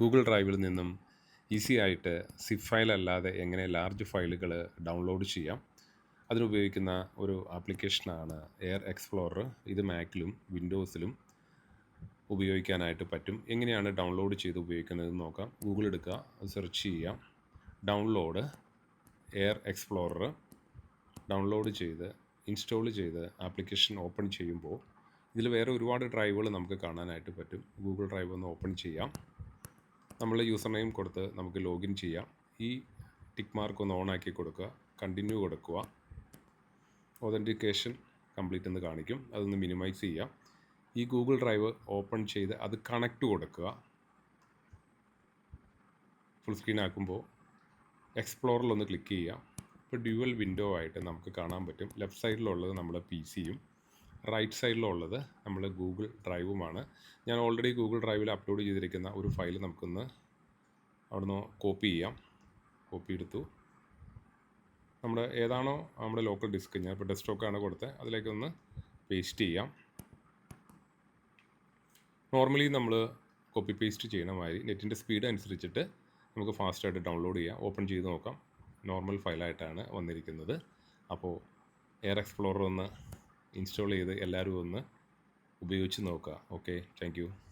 Google ഡ്രൈവിൽ നിന്നും easy ആയിട്ട് സിപ്പ് ഫയൽ അല്ലാതെ എങ്ങനെ ലാർജ് ഫയലുകൾ ഡൗൺലോഡ് ചെയ്യാം. അതിനുപയോഗിക്കുന്ന ഒരു ആപ്ലിക്കേഷനാണ് എയർ എക്സ്പ്ലോറർ ഇത് മാക്കിലും വിൻഡോസിലും ഉപയോഗിക്കാനായിട്ട് പറ്റും. എങ്ങനെയാണ് ഡൗൺലോഡ് ചെയ്ത് ഉപയോഗിക്കുന്നത് നോക്കാം. ഗൂഗിൾ എടുക്കുക സെർച്ച് ചെയ്യാം. ഡൗൺലോഡ് എയർ എക്സ്പ്ലോറർ ഡൗൺലോഡ് ചെയ്ത് ഇൻസ്റ്റാൾ ചെയ്ത് ആപ്ലിക്കേഷൻ ഓപ്പൺ ചെയ്യുമ്പോൾ ഇതിൽ വേറെ ഒരുപാട് ഡ്രൈവുകൾ നമുക്ക് കാണാനായിട്ട് പറ്റും. ഗൂഗിൾ ഡ്രൈവ് ഒന്ന് ഓപ്പൺ ചെയ്യാം. നമ്മൾ യൂസർ നെയിം കൊടുത്ത് നമുക്ക് ലോഗിൻ ചെയ്യാം. ഈ ടിക്ക് മാർക്ക് ഒന്ന് ഓൺ ആക്കി കൊടുക്കുക. കണ്ടിന്യൂ കൊടുക്കുക. ഒതന്റിക്കേഷൻ കംപ്ലീറ്റ് എന്ന് കാണിക്കും. അതൊന്ന് മിനിമൈസ് ചെയ്യാം ഈ ഗൂഗിൾ ഡ്രൈവ് ഓപ്പൺ ചെയ്ത് അത് കണക്റ്റ് കൊടുക്കുക. ഫുൾ സ്ക്രീൻ ആക്കുമ്പോൾ എക്സ്പ്ലോറിൽ ഒന്ന് ക്ലിക്ക് ചെയ്യാം ഇപ്പോൾ ഡ്യുവൽ വിൻഡോ ആയിട്ട് നമുക്ക് കാണാൻ പറ്റും. ലെഫ്റ്റ് സൈഡിലുള്ളത് നമ്മുടെ പി സിയും റൈറ്റ് സൈഡിലുള്ളത് നമ്മൾ ഗൂഗിൾ ഡ്രൈവുമാണ്. ഞാൻ ഓൾറെഡി ഗൂഗിൾ ഡ്രൈവിൽ അപ്ലോഡ് ചെയ്തിരിക്കുന്ന ഒരു ഫയൽ നമുക്കൊന്ന് അവിടുന്ന് കോപ്പി ചെയ്യാം. കോപ്പി എടുത്തു. നമ്മുടെ ഏതാണോ നമ്മുടെ ലോക്കൽ ഡിസ്ക് ഞാൻ ഇപ്പോൾ ഡെസ്ക്ടോപ്പാണ് കൊടുത്തത് അതിലേക്കൊന്ന് പേസ്റ്റ് ചെയ്യാം. നോർമലി നമ്മൾ കോപ്പി പേസ്റ്റ് ചെയ്യണ മാതിരി നെറ്റിന്റെ സ്പീഡ് അനുസരിച്ചിട്ട് നമുക്ക് ഫാസ്റ്റായിട്ട് ഡൗൺലോഡ് ചെയ്യാം. ഓപ്പൺ ചെയ്ത് നോക്കാം. നോർമൽ ഫയലായിട്ടാണ് വന്നിരിക്കുന്നത്. അപ്പോൾ എയർ എക്സ്പ്ലോറർ ഒന്ന് ഇൻസ്റ്റാൾ ചെയ്ത് എല്ലാവരും ഒന്ന് ഉപയോഗിച്ച് നോക്കുക. Okay thank